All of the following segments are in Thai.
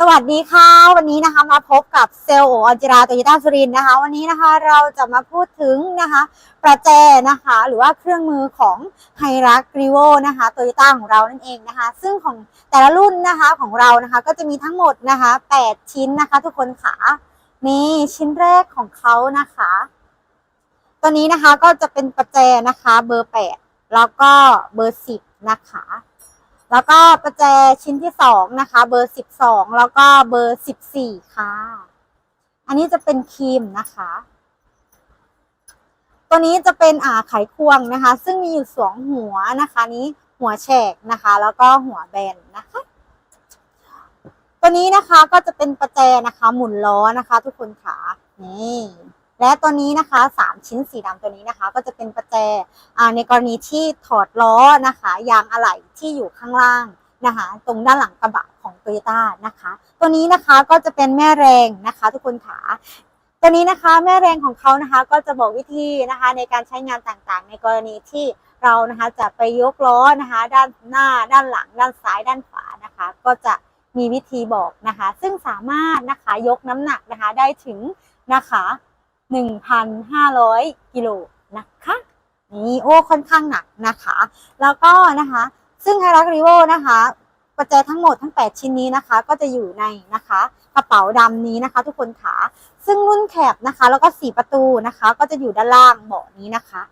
สวัสดีค่ะ วันนี้นะคะมาพบกับเซลล์โออจิราโตโยต้าสุรินนะคะ วันนี้นะคะเราจะมาพูดถึงนะคะประแจนะคะ หรือว่าเครื่องมือของไฮรักรีโวนะคะโตโยต้าของเรานั่นเองนะคะ ซึ่งของแต่ละรุ่นนะคะของเรานะคะก็จะมีทั้งหมดนะคะ 8 ชิ้นนะคะ ทุกคนค่ะนี่ชิ้นแรกของเขานะคะ ตัวนี้นะคะก็จะเป็นประแจนะคะ เบอร์ 8 แล้วก็เบอร์ 10 นะคะ แล้วก็ประแจชิ้นที่สองนะคะ เบอร์สิบสองแล้วก็เบอร์สิบสี่ค่ะ อันนี้จะเป็นครีมนะคะ ตัวนี้จะเป็นอ่าไขควงนะคะ ซึ่งมีอยู่สองหัวนะคะ นี้หัวแฉกนะคะ แล้วก็หัวแบนนะคะ ตัวนี้นะคะก็จะเป็นประแจนะคะ หมุนล้อนะคะ ทุกคนค่ะนี่ และตัวนี้นะคะสามชิ้นสีดำตัวนี้นะคะ ก็จะเป็นประแจในกรณีที่ถอดล้อนะคะ ยางอะไหล่ที่อยู่ข้างล่างนะคะ ตรงด้านหลังกระบะของ t o y ยต้านะคะ ตัวนี้นะคะก็จะเป็นแม่แรงนะคะ ทุกคนขาตัวนี้นะคะแม่แรงของเขานะคะก็จะบอกวิธีนะคะในการใช้งานต่างๆ ในกรณีที่เรานะคะจะไปยกล้อนะคะ ด้านหน้าด้านหลัง ด้านซ้ายด้านขวานะคะ ก็จะมีวิธีบอกนะคะ ซึ่งสามารถนะคะยกน้ำหนักนะคะได้ถึงนะคะ 1,500 กิโลนะคะนี่โอ้ค่อนข้างหนักนะคะ แล้วก็นะคะ ซึ่งไฮรักรีโวนะคะประแจทั้งหมดทั้ง 8 ชิ้นนี้นะคะ ก็จะอยู่ในนะคะ กระเป๋าดำนี้นะคะ ทุกคนขาซึ่งรุ่นแคบนะคะ แล้วก็สีประตูนะคะ ก็จะอยู่ด้านล่างเบาะนี้นะคะ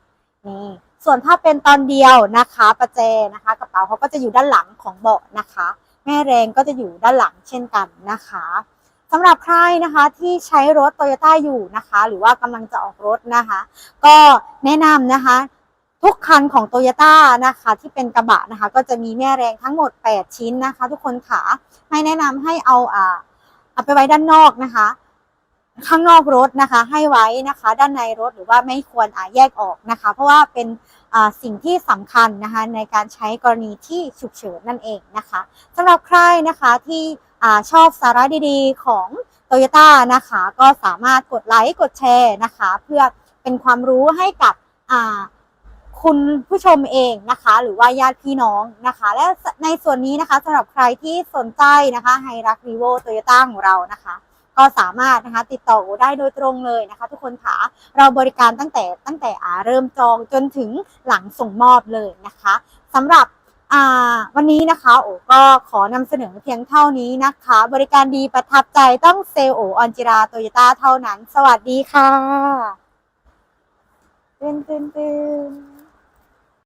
นี่ส่วนถ้าเป็นตอนเดียวนะคะประแจนะคะ กระเป๋าเขาก็จะอยู่ด้านหลังของเบาะนะคะ แม่แรงก็จะอยู่ด้านหลังเช่นกันนะคะ สำหรับใครนะคะที่ใช้รถโตโยต้าอยู่นะคะ หรือว่ากำลังจะออกรถนะคะ ก็แนะนำนะคะ ทุกคันของโตโยต้านะคะที่เป็นกระบะนะคะ ก็จะมีแม่แรงทั้งหมด 8 ชิ้นนะคะ ทุกคนขาให้แนะนำให้เอาอ่าเอาไปไว้ด้านนอกนะคะ ข้างนอกรถนะคะ ให้ไว้นะคะ ด้านในรถหรือว่าไม่ควรอ่าแยกออกนะคะ เพราะว่าเป็น สิ่งที่สำคัญนะคะในการใช้กรณีที่ฉุกเฉินนั่นเองนะคะสำหรับใครนะคะที่อชอบสาระดีๆ ของโตโยต้านะคะก็สามารถกดไลค์กดแชร์นะคะ เพื่อเป็นความรู้ให้กับคุณผู้ชมเองนะคะ หรือว่าญาติพี่น้องนะคะ และในส่วนนี้นะคะสำหรับใครที่สนใจนะคะไฮรักรีโวโตโยต้าของเรานะคะ ก็สามารถนะคะติดต่อโอได้โดยตรงเลยนะคะทุกคนค่ะเราบริการตั้งแต่ตั้งแต่อ่าเริ่มจองจนถึงหลังส่งมอบเลยนะคะสำหรับอ่าวันนี้นะคะโอก็ขอนำเสนอเพียงเท่านี้นะคะ บริการดีประทับใจต้องเซลล์โอออนจิราโตโยต้าเท่านั้น สวัสดีค่ะตื่นตื่นตื่น